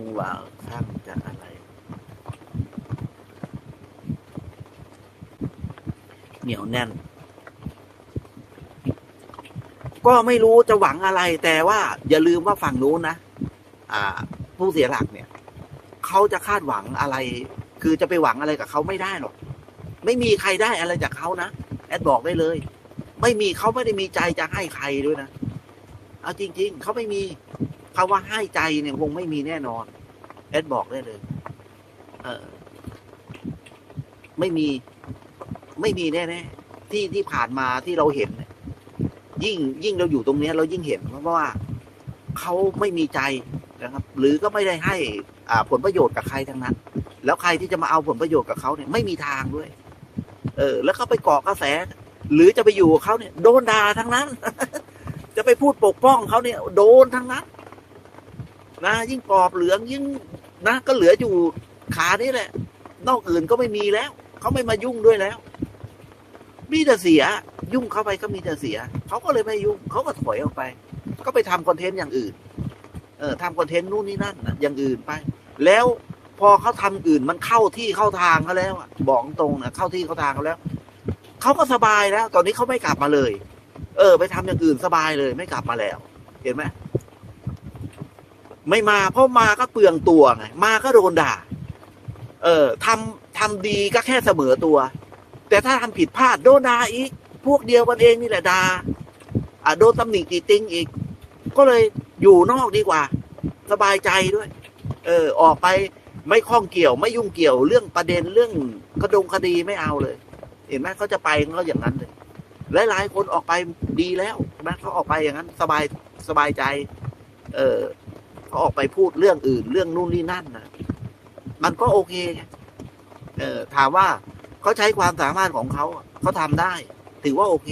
งวาวช่างจะอะไร เหนียวแน่น ก็ไม่รู้จะหวังอะไร แต่ว่าอย่าลืมว่าฝั่งนู้นนะอ่า ผู้เสียหลักเนี่ยเขาจะคาดหวังอะไร คือจะไปหวังอะไรกับเขาไม่ได้หรอก ไม่มีใครได้อะไรจากเขานะแอดบอกได้เลย ไม่มีเขาไม่ได้มีใจจะให้ใครด้วยนะเอาจริง ๆเขาไม่มีาว่าให้ใจเนี่ยคงไม่มีแน่นอนแอดบอกได้เลย เออ ไม่มี ไม่มีแน่ๆที่ที่ผ่านมาที่เราเห็น ยิ่งยิ่งเราอยู่ตรงเนี้ยเรายิ่งเห็น เพราะว่าเขาไม่มีใจนะครับ หรือก็ไม่ได้ให้ อ่า ผลประโยชน์กับใครทั้งนั้น แล้วใครที่จะมาเอาผลประโยชน์กับเขาเนี่ย ไม่มีทางด้วย เออ แล้วเขาไปเกาะกระแส หรือจะไปอยู่กับเขาเนี่ย โดนด่าทั้งนั้น จะไปพูดปกป้องเขาเนี่ย โดนทั้งนั้น นะ ยิ่งปอบเหลืองยิ่งนะก็เหลืออยู่ขานี่แหละ นอกอื่นก็ไม่มีแล้ว เขาไม่มายุ่งด้วยแล้ว มีแต่เสีย ยุ่งเข้าไปก็มีแต่เสีย เขาก็เลยไม่ยุ่ง เขาก็ถอยออกไป ก็ไปทำคอนเทนต์อย่างอื่น เออทำคอนเทนต์นู่นนี่นั่นนะอย่างอื่นไป แล้วพอเขาทำอื่นมันเข้าที่เข้าทางเขาแล้วบอกตรงนะเข้าที่เข้าทางเขาแล้วเขาก็สบายแล้ว ตอนนี้เขาไม่กลับมาเลย เออ ไปทำอย่างอื่นสบายเลย ไม่กลับมาแล้ว เห็นไหม ไม่มาเพราะมาก็เปลืองตัวไงมาก็โดนด่า เออทำทำดีก็แค่เสมอตัว แต่ถ้าทำผิดพลาดโดนด่าอีก พวกเดียวกันเองนี่แหละด่าอะโดนตำหนิตีติงอีก ก็เลยอยู่นอกดีกว่า สบายใจด้วย เออ ออกไปไม่ข้องเกี่ยวไม่ยุ่งเกี่ยวเรื่องประเด็นเรื่องกระดงคดีไม่เอาเลย เห็นไหมเขาจะไปเขาอย่างนั้นเลยหลายๆคนออกไปดีแล้วนะเขาออกไปอย่างนั้น สบายสบายใจ เออ เขาออกไปพูดเรื่องอื่น เรื่องนู่นนี่นั่นนะมันก็โอเคเออถามว่าเขาใช้ความสามารถของเขาเขาทำได้ ถือว่าโอเค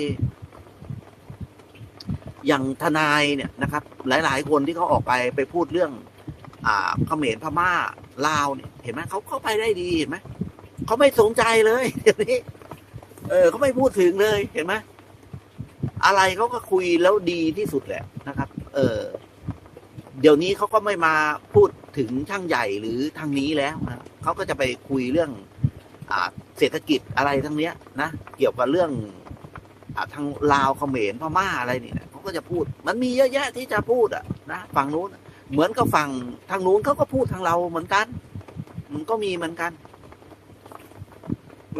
อย่างทนายเนี่ยนะครับ หลาย ๆ คนที่เขาออกไปไปพูดเรื่อง อ่าเขมรพม่าลาวเนี่ย เห็นไหมเขาเข้าไปได้ดีเห็นไหมเขาไม่สนใจเลยเดี๋ยวนี้เออเขาไม่พูดถึงเลยเห็นไหมอะไรเขาก็คุยแล้วดีที่สุดแหละนะครับ เออ เดี๋ยวนี้เขาก็ไม่มาพูดถึงช่างใหญ่หรือทางนี้แล้วนะเขาก็จะไปคุยเรื่องอเศรษฐกิจอะไรทั้งเนี้ยนะเกี่ยวกับเรื่องอทางลาวเขมรพม่าอะไรนี่นะเขาก็จะพูด มันมีเยอะแยะที่จะพูดอะนะฝั่งนู้นเหมือนกับฝั่งทางนู้นเขาก็พูดทางเราเหมือนกัน มันก็มีเหมือนกัน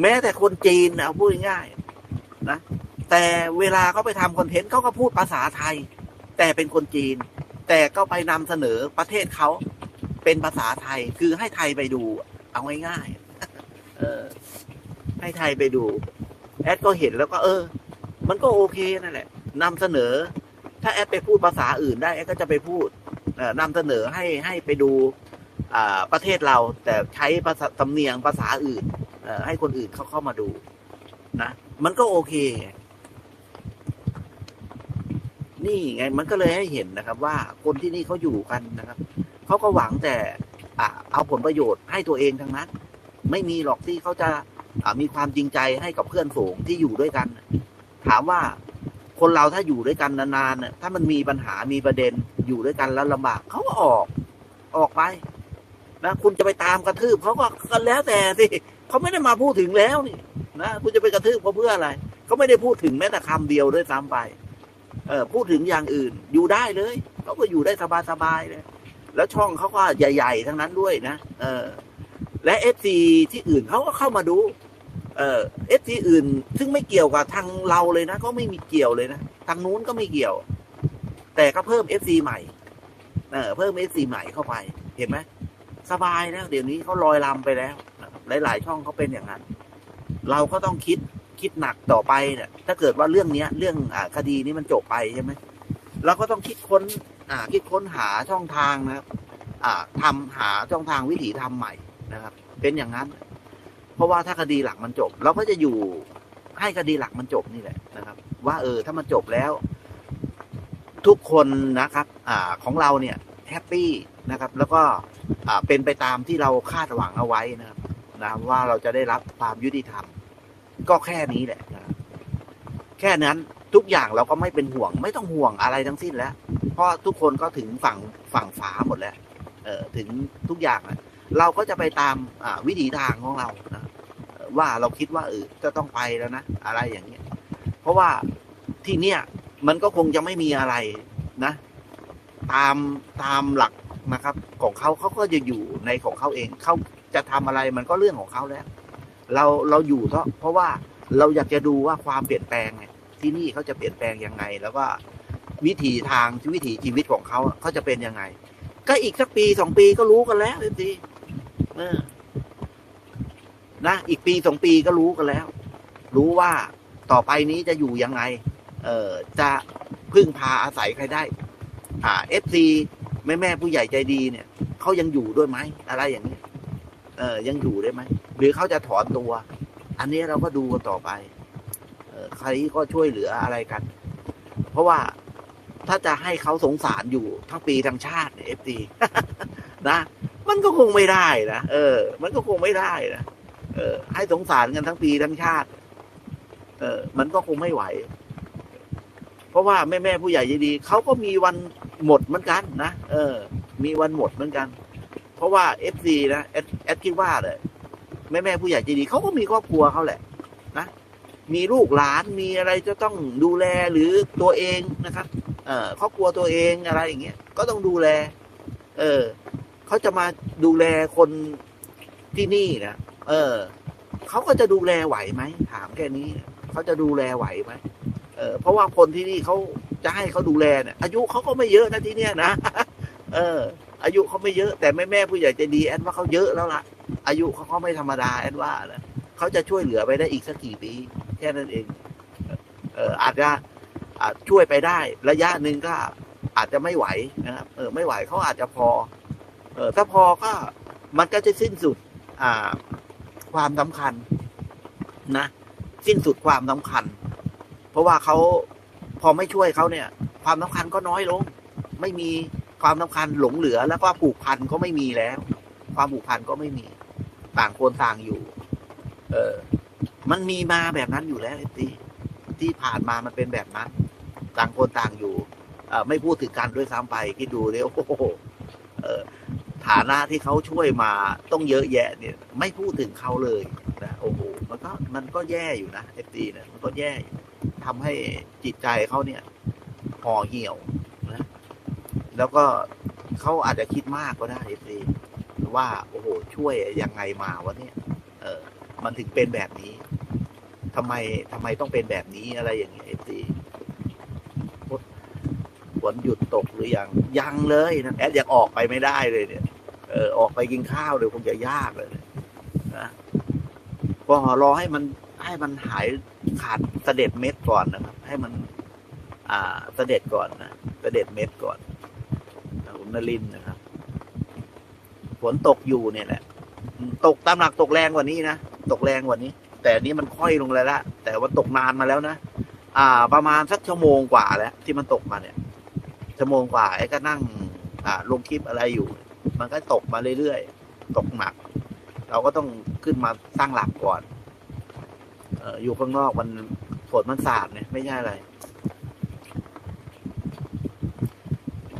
แม้แต่คนจีนเอาพูดง่ายนะแต่เวลาเขาไปทำคอนเทนต์เขาก็พูดภาษาไทย แต่เป็นคนจีน แต่ก็ไปนำเสนอประเทศเขาเป็นภาษาไทยคือให้ไทยไปดู เอาง่ายๆเออ ให้ไทยไปดู แอดก็เห็นแล้วก็ เออ มันก็โอเคนั่นแหละนำเสนอ ถ้าแอดไปพูดภาษาอื่นได้แอดก็จะไปพูดเออนำเสนอให้ให้ไปดูอ่าประเทศเรา แต่ใช้ภาษาสำเนียงภาษาอื่นเออให้คนอื่นเขาเข้ามาดู นะ มันก็โอเค นี่ไงมันก็เลยให้เห็นนะครับ ว่าคนที่นี่เขาอยู่กันนะครับเขาก็หวังแต่เอาผลประโยชน์ให้ตัวเองทั้งนั้น ไม่มีหรอกที่เขาจะมีความจริงใจให้กับเพื่อนฝูงที่อยู่ด้วยกัน ถามว่าคนเราถ้าอยู่ด้วยกันนานๆน่ะถ้ามันมีปัญหามีประเด็นอยู่ด้วยกันแล้วลำบากเขาก็ออกออกไปนะคุณจะไปตามกระทืบเขาก็กันแล้วแต่สิเขาไม่ได้มาพูดถึงแล้วนี่นะคุณจะไปกระทืบเขาเพื่ออะไรเขาไม่ได้พูดถึงแม้แต่คำเดียวด้วยซ้ำไป เออพูดถึงอย่างอื่นอยู่ได้เลยเขาก็อยู่ได้สบายๆเลยแล้วช่องเขาก็ใหญ่ ๆ ทั้งนั้นด้วยนะเออ และเอฟซีที่อื่นเขาก็เข้ามาดู เออเอฟซีอื่น ซึ่งไม่เกี่ยวกับทางเราเลยนะก็ไม่มีเกี่ยวเลยนะทางนู้นก็ไม่เกี่ยว แต่ก็เพิ่มเอฟซีใหม่เออเพิ่มเอฟซีใหม่เข้าไป เห็นไหมสบายแล้วเดี๋ยวนี้เขาลอยลำไปแล้ว หลาย ๆ ช่องเขาเป็นอย่างนั้น เราก็ต้องคิด คิดหนักต่อไปเนี่ยถ้าเกิดว่าเรื่องเนี้ย เรื่องอ่าคดีนี้มันจบไปใช่ไหมเราก็ต้องคิดค้น อ่า คิดค้นหาช่องทางนะครับ อ่าทำหาช่องทางวิถีทำใหม่นะครับ เป็นอย่างนั้น เพราะว่าถ้าคดีหลักมันจบ เราก็จะอยู่ให้คดีหลักมันจบนี่แหละนะครับ ว่าเออ ถ้ามันจบแล้ว ทุกคนนะครับ อ่าของเราเนี่ยแฮปปี้นะครับ แล้วก็อ่าเป็นไปตามที่เราคาดหวังเอาไว้นะครับนะว่าเราจะได้รับความยุติธรรม ก็แค่นี้แหละนะแค่นั้นทุกอย่างเราก็ไม่เป็นห่วง ไม่ต้องห่วงอะไรทั้งสิ้นแล้ว เพราะทุกคนก็ถึงฝั่งฝั่งฝาหมดแล้ว เออถึงทุกอย่างอะเราก็จะไปตามวิถีทางของเรานะว่าเราคิดว่าเออจะต้องไปแล้วนะอะไรอย่างเงี้ย เพราะว่าที่เนี่ยมันก็คงจะไม่มีอะไรนะ ตามตามหลักนะครับ ของเขาเขาก็จะอยู่ในของเขาเองเขาจะทำอะไรมันก็เรื่องของเขาแล้ว เราเราอยู่เพราะเพราะว่าเราอยากจะดูว่าความเปลี่ยนแปลงเนี่ยที่นี่เขาจะเปลี่ยนแปลงยังไง แล้วก็วิถีทางวิถีชีวิตของเขาเขาจะเป็นยังไง ก็อีกสักปีสองปีก็รู้กันแล้วเอฟซีเออนะอีกปีสองปีก็รู้กันแล้ว รู้ว่าต่อไปนี้จะอยู่ยังไง เออจะพึ่งพาอาศัยใครได้ อ่าเอฟซีแม่แม่ผู้ใหญ่ใจดีเนี่ยเขายังอยู่ด้วยไหมอะไรอย่างเงี้ยเออยังอยู่ได้ไหม หรือเขาจะถอนตัว อันนี้เราก็ดูกันต่อไปใครก็ช่วยเหลืออะไรกัน เพราะว่าถ้าจะให้เขาสงสารอยู่ทั้งปีทั้งชาติเอฟซีนะ มันก็คงไม่ได้นะเออ มันก็คงไม่ได้นะเออ ให้สงสารกันทั้งปีทั้งชาติ เออ มันก็คงไม่ไหว เพราะว่าแม่แม่ผู้ใหญ่ใจดีเขาก็มีวันหมดเหมือนกันนะเออ มีวันหมดเหมือนกัน เพราะว่าเอฟซีนะแอดแอดคิดว่าเลย แม่แม่ผู้ใหญ่ใจดีเขาก็มีครอบครัวเขาแหละนะมีลูกหลานมีอะไรจะต้องดูแลหรือตัวเองนะครับ เอ่อครอบครัวตัวเองอะไรอย่างเงี้ยก็ต้องดูแล เออเขาจะมาดูแลคนที่นี่นะเออเขาก็จะดูแลไหวไหมถามแค่นี้เขาจะดูแลไหวไหมเออเพราะว่าคนที่นี่เขาจะให้เขาดูแลเนี่ยอายุเขาก็ไม่เยอะนะที่เนี้ยนะเออ อายุเขาไม่เยอะแต่แม่แม่ผู้ใหญ่ใจดีแอนว่าเขาเยอะแล้วล่ะ อายุเขาเขาไม่ธรรมดาแอนว่านะเขาจะช่วยเหลือไปได้อีกสักกี่ปีแค่นั้นเองเอออาจจะอาจช่วยไปได้ ระยะหนึ่งก็อาจจะไม่ไหวนะครับเออไม่ไหวเขาอาจจะพอ เออถ้าพอก็มันก็จะสิ้นสุด อ่า ความสำคัญ นะ สิ้นสุดความสำคัญ เพราะว่าเขาพอไม่ช่วยเขาเนี่ย ความสำคัญก็น้อยลง ไม่มีความสำคัญหลงเหลือแล้วก็ผูกพันก็ไม่มีแล้ว ความผูกพันก็ไม่มี ต่างคนต่างอยู่ เออ มันมีมาแบบนั้นอยู่แล้วไอ้ที่ที่ผ่านมามันเป็นแบบนั้น ต่างคนต่างอยู่เออไม่พูดถึงกันด้วยซ้ำไปคิดดูเลยโอ้โหเออฐานะที่เขาช่วยมาต้องเยอะแยะ เนี่ย ไม่พูดถึงเขาเลยนะโอ้โหมันก็มันก็แย่อยู่นะเอฟซีเนี่ยมันก็แย่อยู่ทำให้จิตใจเขาเนี่ยห่อเหี่ยวนะแล้วก็เขาอาจจะคิดมากก็ได้เอฟซี ว่า โอ้โห ช่วยยังไงมาวะเนี่ย เออ มันถึงเป็นแบบนี้ทำไมทำไมต้องเป็นแบบนี้อะไรอย่างเงี้ยเอฟซีฝนหยุดตกหรือยังยังเลยนะแอดยังออกไปไม่ได้เลยเนี่ย เออ ออกไปกินข้าวเลยคงจะยากเลยนะก็รอให้มันให้มันหายขาดเสด็จเม็ดก่อนนะครับ ให้มัน อ่าเสด็จก่อนนะเสด็จเม็ดก่อนนะคุณนลินทร์นะครับ ฝนตกอยู่เนี่ยแหละตกตามหลักตกแรงกว่านี้นะตกแรงกว่านี้ แต่นี้มันค่อยลงเลยละแต่ว่าตกนานมาแล้วนะอ่า ประมาณสักชั่วโมงกว่าแล้ว ที่มันตกมาเนี่ยชั่วโมงกว่าไอ้ก็นั่ง อ่าลงคลิปอะไรอยู่ มันก็ตกมาเรื่อยๆตกหนัก เราก็ต้องขึ้นมาตั้างหลักก่อนเอออยู่ข้างนอกมันฝนมันสาดเนี่ยไม่ใช่อะไร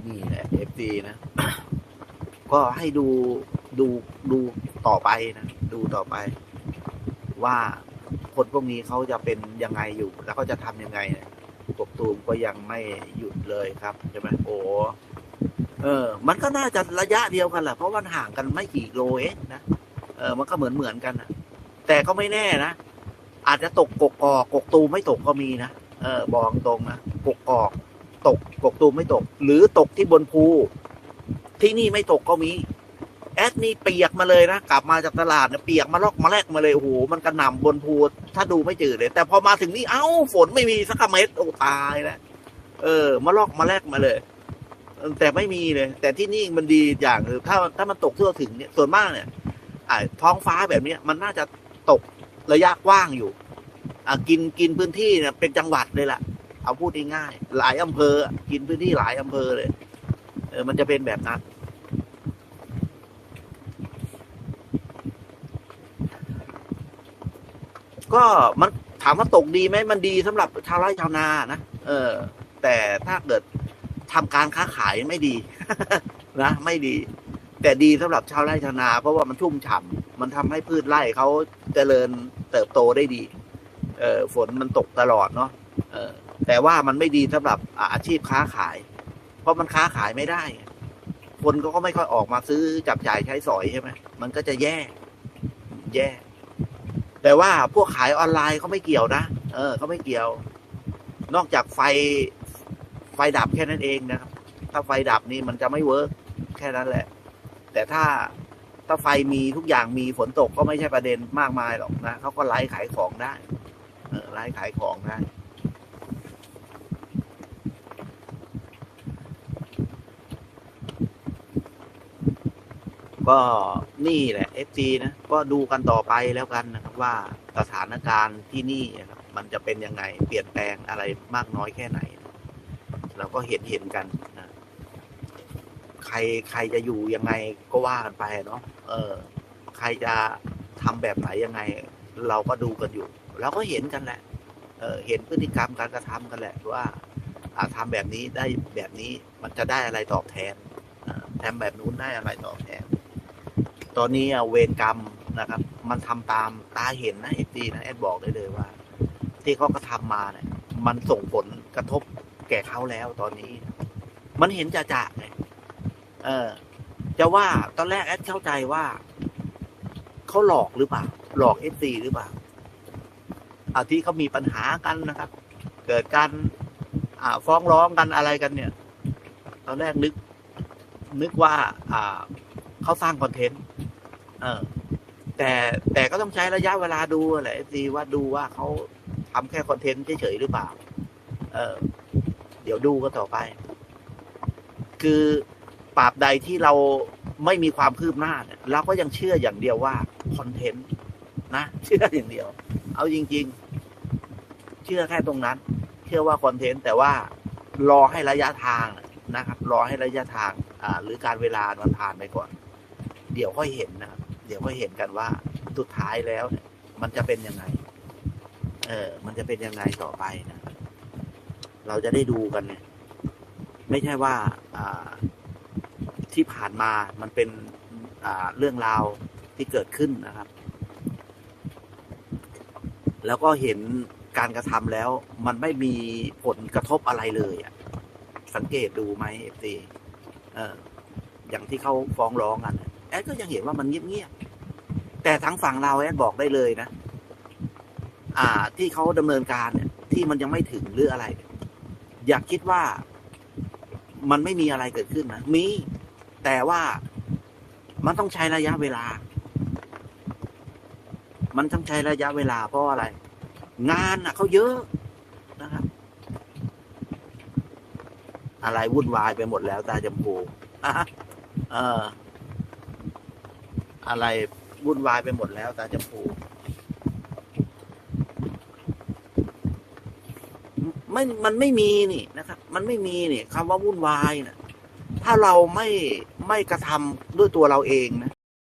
นี่แหละเอฟซีนะ ก็ให้ดูดูดูต่อไปนะดูต่อไป ว่าคนพวกนี้เขาจะเป็นยังไงอยู่ แล้วเขาจะทำยังไงกบตูมก็ยังไม่หยุดเลยครับใช่ไหมโอ้เออ มันก็น่าจะระยะเดียวกันแหละเพราะมันห่างกันไม่กี่โลเองนะเออ มันก็เหมือนเหมือนกันนะแต่ก็ไม่แน่นะอาจจะตกกกอกกกตูมไม่ตกก็มีนะเออบอกตรงนะกกอกตกกกตูมไม่ตก หรือตกที่บนภู ที่นี่ไม่ตกก็มี แอดนี่เปียกมาเลยนะ กลับมาจากตลาดเนี่ยเปียกมาลอกมาแลกมาเลยโอ้โหมันกระหน่ำบนภูถ้าดูไม่จืดเลย แต่พอมาถึงนี่เอ้าฝนไม่มีสักเม็ดโอ้ตายแล้วเออ มาลอกมาแลกมาเลย แต่ไม่มีเลย แต่ที่นี่มันดีอย่างคือถ้าถ้ามันตกทั่วถึงเนี่ยส่วนมากเนี่ยอ่าท้องฟ้าแบบเนี้ยมันน่าจะตกระยะกว้างอยู่อ่ากินกินพื้นที่เนี่ยเป็นจังหวัดเลยล่ะเอาพูดง่ายๆหลายอำเภอ กินพื้นที่หลายอำเภอเลย ออมันจะเป็นแบบนั้น ก็มันถามว่าตกดีไหมมันดีสำหรับชาวไร่ชาวนานะเออ แต่ถ้าเกิดทำการค้าขายไม่ดี นะไม่ดี แต่ดีสำหรับชาวไร่ชาวนา เพราะว่ามันชุ่มฉ่ำมันทำให้พืชไร่เขาเจริญเติบโตได้ดี เออฝนมันตกตลอดเนาะเออแต่ว่ามันไม่ดีสำหรับอาชีพค้าขาย ราะมันค้าขายไม่ได้ คนก็ก็ไม่ค่อยออกมาซื้อจับจ่ายใช้สอยใช่ไหมมันก็จะแย่ แย่ แต่ว่าพวกขายออนไลน์เขาไม่เกี่ยวนะเออเขาไม่เกี่ยว นอกจากไฟไฟดับแค่นั้นเองนะครับ ถ้าไฟดับนี่มันจะไม่เวิร์กแค่นั้นแหละ แต่ถ้าถ้าไฟมีทุกอย่างมีฝนตกก็ไม่ใช่ประเด็นมากมายหรอกนะเขาก็ไลฟ์ขายของได้ เออไลฟ์ขายของได้ ก็นี่แหละเอฟซีนะ ก็ดูกันต่อไปแล้วกันนะครับว่าสถานการณ์ที่นี่นะครับมันจะเป็นยังไง เปลี่ยนแปลงอะไรมากน้อยแค่ไหน เราก็เห็นเห็นกันนะใครใครจะอยู่ยังไงก็ว่ากันไปเนาะเออ ใครจะทำแบบไหนยังไง เราก็ดูกันอยู่เราก็เห็นกันแหละเออเห็นพฤติกรรมการกระทำกันแหละว่าอาทำแบบนี้ได้แบบนี้มันจะได้อะไรตอบแทนทำแบบนู้นได้อะไรตอบแทน ตอนนี้เวรกรรมนะครับ มันทำตามตาเห็นนะเอฟดีนะแอดบอกได้เลยว่า ที่เขากระทำมาเนี่ย มันส่งผลกระทบแก่เขาแล้วตอนนี้ มันเห็นจะจะไงเออ จะว่าตอนแรกแอดเข้าใจว่าเขาหลอกหรือเปล่าหลอกเอฟซีหรือเปล่าอาที่เขามีปัญหากันนะครับ เกิดการฟ้องร้องกันอะไรกันเนี่ย ตอนแรกนึก นึกว่า อ่าเขาสร้างคอนเทนต์ เออ แต่แต่ก็ต้องใช้ระยะเวลาดูแหละสิว่าดูว่าเขาทำแค่คอนเทนต์เฉยๆหรือเปล่า เออ เดี๋ยวดูกันต่อไป คือปราบใดที่เราไม่มีความคืบหน้าเนี่ยเราก็ยังเชื่ออย่างเดียวว่าคอนเทนต์นะเชื่ออย่างเดียว เอาจริง ๆ เชื่อแค่ตรงนั้น เชื่อว่าคอนเทนต์แต่ว่ารอให้ระยะทางนะครับ รอให้ระยะทาง อ่า หรือการเวลามันผ่านไปก่อน เดี๋ยวค่อยเห็นนะครับ เดี๋ยวค่อยเห็นกันว่าสุดท้ายแล้วมันจะเป็นยังไง เออ มันจะเป็นยังไงต่อไปนะเราจะได้ดูกันเนี่ยไม่ใช่ว่าที่ผ่านมามันเป็นเรื่องราวที่เกิดขึ้นนะครับ แล้วก็เห็นการกระทำแล้ว มันไม่มีผลกระทบอะไรเลยอะสังเกตดูไหมเอฟซีเอออย่างที่เขาฟ้องร้องกันแอดก็ยังเห็นว่ามันเงียบๆ แต่ทั้งฝั่งเราแอดบอกได้เลยนะ อ่า ที่เขาดำเนินการเนี่ย ที่มันยังไม่ถึงหรืออะไร อยากคิดว่ามันไม่มีอะไรเกิดขึ้นนะ มี แต่ว่ามันต้องใช้ระยะเวลา มันต้องใช้ระยะเวลาเพราะอะไร งานอะเขาเยอะนะครับ อะไรวุ่นวายไปหมดแล้วตาจำพูอะเอออะไร วุ่นวายไปหมดแล้วตาจำพูไม่มันไม่มีนี่นะครับ มันไม่มีนี่คำว่าวุ่นวายนะถ้าเราไม่ไม่กระทำด้วยตัวเราเองนะ